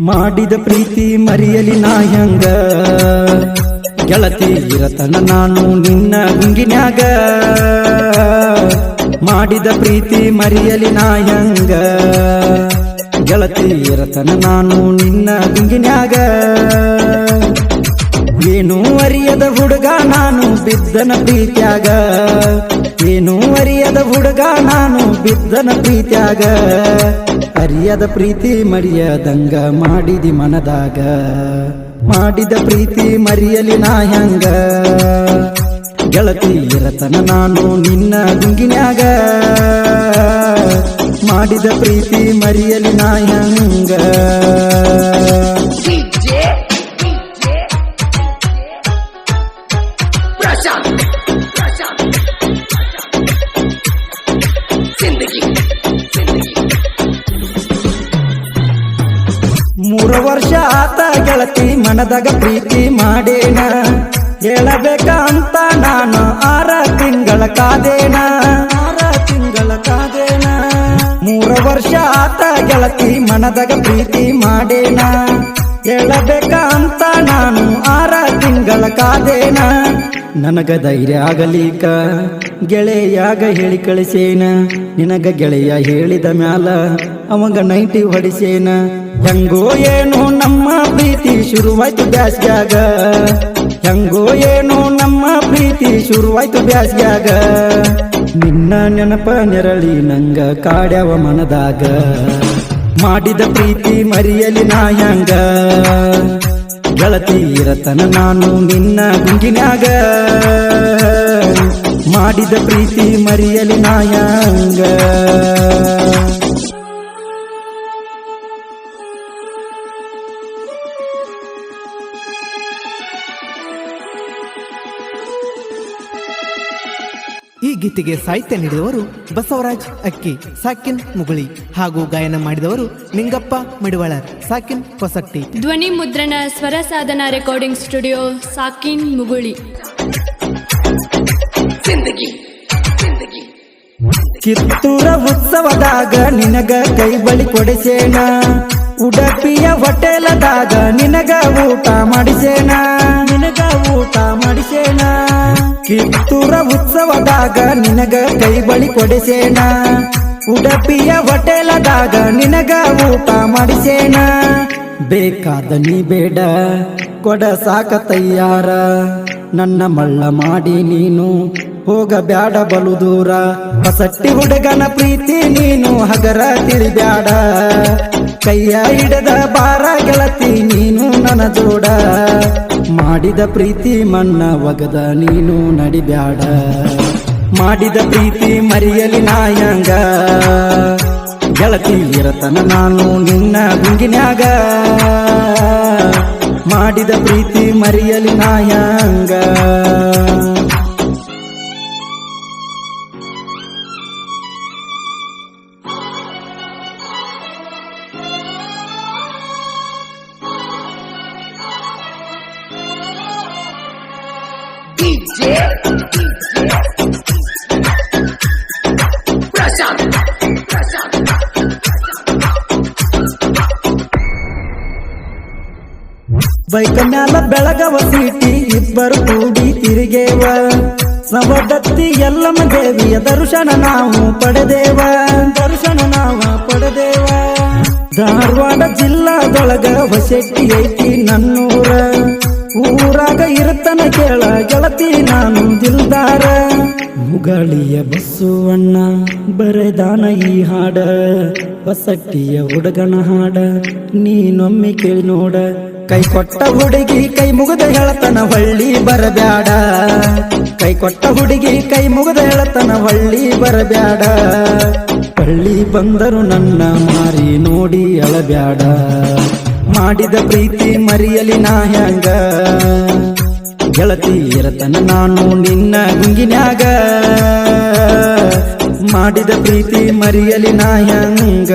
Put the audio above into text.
ಮಾಡಿದ ಪ್ರೀತಿ ಮರಿಯಲಿ ನಾ ಹೆಂಗ? ಗೆಳತಿ ಇರತನ ನಾನು ನಿನ್ನ ಗುಂಗಿನ್ಯಾಗ. ಮಾಡಿದ ಪ್ರೀತಿ ಮರಿಯಲಿ ನಾಯಂಗ ಗೆಳತಿ ಇರತನ ನಾನು ನಿನ್ನ ಗುಂಗಿನ್ಯಾಗ. ಏನು ಅರಿಯದ ಹುಡುಗ, ನಾನು ಬಿದ್ದನ ಪ್ರೀತ್ಯಾಗ. ಏನು ಅರಿಯದ ಹುಡುಗ, ನಾನು ಬಿದ್ದನ ಪ್ರೀತ್ಯಾಗ. ಅರಿಯದ ಪ್ರೀತಿ ಮರಿಯದಂಗ ಮಾಡಿದಿ ಮನದಾಗ. ಮಾಡಿದ ಪ್ರೀತಿ ಮರಿಯಲಿ ನಾ ಹೆಂಗ? ಗೆಳತಿ ಇರತನ ನಾನು ನಿನ್ನ ಗುಂಗಿನ್ಯಾಗ ಮಾಡಿದ ಪ್ರೀತಿ ಮರಿಯಲಿ ನಾಯಂಗ. ಮೂರು ವರ್ಷ ಆತ ಗೆಳತಿ ಮನದಾಗ ಪ್ರೀತಿ ಮಾಡೇನ. ಹೇಳಬೇಕ ಅಂತ ನಾನು ಆರ ತಿಂಗಳ ಕಾದೇನ. ಆರ ತಿಂಗಳ ಕಾದೇನ. ಮೂರ ವರ್ಷ ಆತ ಗೆಳತಿ ಮನದಾಗ ಪ್ರೀತಿ ಮಾಡೇನ. ಹೇಳಬೇಕಂತ ನಾನು ಆರ ತಿಂಗಳ ಕಾದೇನ. ನನಗ ಧೈರ್ಯ ಆಗಲಿಕ ಗೆಳೆಯಾಗ ಹೇಳಿ ಕಳಿಸೇನ. ನಿನಗ ಗೆಳೆಯ ಹೇಳಿದ ಮ್ಯಾಲ ಅವಂಗ ನೈಟಿ ಹೊಡಿಸೇನ. ಹೆಂಗೋ ಏನು ನಮ್ಮ ಪ್ರೀತಿ ಶುರುವಾಯ್ತು ಬ್ಯಾಸ್ಗ್ಯಾಗ ಹೆಂಗೋ ಏನೋ ನಮ್ಮ ಪ್ರೀತಿ ಶುರುವಾಯ್ತು ಬ್ಯಾಸ್ಗ್ಯಾಗ. ನಿನ್ನ ನೆನಪ ನೆರಳಿ ನಂಗ ಕಾಡ್ಯಾವ ಮನದಾಗ. ಮಾಡಿದ ಪ್ರೀತಿ ಮರಿಯಲಿ ನಾಯಂಗ ಗೆಳತಿ ಇರತನ ನಾನು ನಿನ್ನ ಗುಂಗಿನಾಗ ಮಾಡಿದ ಪ್ರೀತಿ ಮರಿಯಲಿ ನಾ ಗೀತೆಗೆ ಸಾಹಿತ್ಯ ನೀಡಿದವರು ಬಸವರಾಜ್ ಅಕ್ಕಿ ಸಾಕಿನ್ ಮುಗುಳಿ ಹಾಗೂ ಗಾಯನ ಮಾಡಿದವರು ನಿಂಗಪ್ಪ ಮಡಿವಾಳರ್ ಸಾಕಿನ್ ಹೊಸಟ್ಟಿ. ಧ್ವನಿ ಮುದ್ರಣ ಸ್ವರ ಸಾಧನ ರೆಕಾರ್ಡಿಂಗ್ ಸ್ಟುಡಿಯೋ ಸಾಕಿನ್ ಮುಗುಳಿ. ಕಿತ್ತೂರ ಉತ್ಸವದಾಗ ನಿನಗ ಕೈ ಬಳಿ ಕೊಡಿಸೇನ? ಉಡಪಿಯ ಹೋಟೆಲದಾಗ ನಿನಗ ಊಟ ಮಾಡಿಸೇನ? ನಿನಗ ಊಟ ಮಾಡಿಸೇನ? ಕಿತ್ತೂರ ಉತ್ಸವದಾಗ ನಿನಗ ಕೈ ಬಳಿ ಕೊಡಿಸೇನ? ಉಡಪಿಯ ಹೋಟೆಲದಾಗ ನಿನಗ ಊಟ ಮಾಡಿಸೇನ? ಬೇಕಾದ ನೀ ಬೇಡ, ಕೊಡ ಸಾಕ ತಯ್ಯಾರ ನನ್ನ ಮಳ್ಳ ಮಾಡಿ ನೀನು, ಹೋಗ ಬ್ಯಾಡ ಬಲು ದೂರ. ಹೊಸಟ್ಟಿ ಹುಡುಗನ ಪ್ರೀತಿ ನೀನು, ಹಗರ ತಿಳಿಬ್ಯಾಡ. ಕೈಯ ಹಿಡದ ಬಾರ ಗೆಳತಿ ನೀನು, ನನ್ನ ಜೋಡ. ಮಾಡಿದ ಪ್ರೀತಿ ಮಣ್ಣ ಒಗದ ನೀನು ನಡಿಬ್ಯಾಡ. ಮಾಡಿದ ಪ್ರೀತಿ ಮರಿಯಲಿ ನಾಯಂಗ. ಗೆಳತಿ ಇರತನ ನಾನು ನಿನ್ನ ಗುಂಗಿನ್ಯಾಗ. ಮಾಡಿದ ಪ್ರೀತಿ ಮರಿಯಲಿ ನಾಯಂಗ. DJ, DJ. Prashant, Prashant. ಬೈಕ ಮ್ಯಾಲ ಬೆಳಗವ ಸೀಟಿ ಇಬ್ಬರು ಕೂಡಿ ತಿರುಗೇವ ಸವದತ್ತಿ ಎಲ್ಲಮ್ಮ ದೇವಿಯ ದರ್ಶನ ನಾವು ಪಡೆದೇವ ದರ್ಶನ ನಾವ ಪಡೆದೇವ ಧಾರವಾಡ ಜಿಲ್ಲಾದೊಳಗ ಹೊಸೆಟ್ಟಿ ಐತಿ ನನ್ನೂರ ಗೆಳತಿ ನಾನು ದಿಲ್ದಾರ. ಮುಗಳಿಯ ಬಸ್ಸುವಣ್ಣ ಬರೆದಾನ ಈ ಹಾಡ. ಹೊಸಟ್ಟಿಯ ಹುಡುಗನ ಹಾಡ, ನೀನೊಮ್ಮೆ ಕೇಳಿ ನೋಡ. ಕೈ ಕೊಟ್ಟ ಹುಡುಗಿ ಕೈ ಮುಗದ ಹೇಳತನ ಹೊಳ್ಳಿ ಬರಬ್ಯಾಡ. ಕೈ ಕೊಟ್ಟ ಹುಡುಗಿ ಕೈ ಮುಗದ ಹೇಳತನ ಹೊಳ್ಳಿ ಬರಬ್ಯಾಡ. ಹಳ್ಳಿ ಬಂದರು ನನ್ನ ಮಾರಿ ನೋಡಿ ಅಳಬ್ಯಾಡ. ಮಾಡಿದ ಪ್ರೀತಿ ಮರಿಯಲಿ ನಾ ಹೆಂಗ ಗೆಳತಿ ಇರತನ ನಾನು ನಿನ್ನ ಗುಂಗಿನ್ಯಾಗ. ಮಾಡಿದ ಪ್ರೀತಿ ಮರಿಯಲಿ ನಾ ಹೆಂಗ?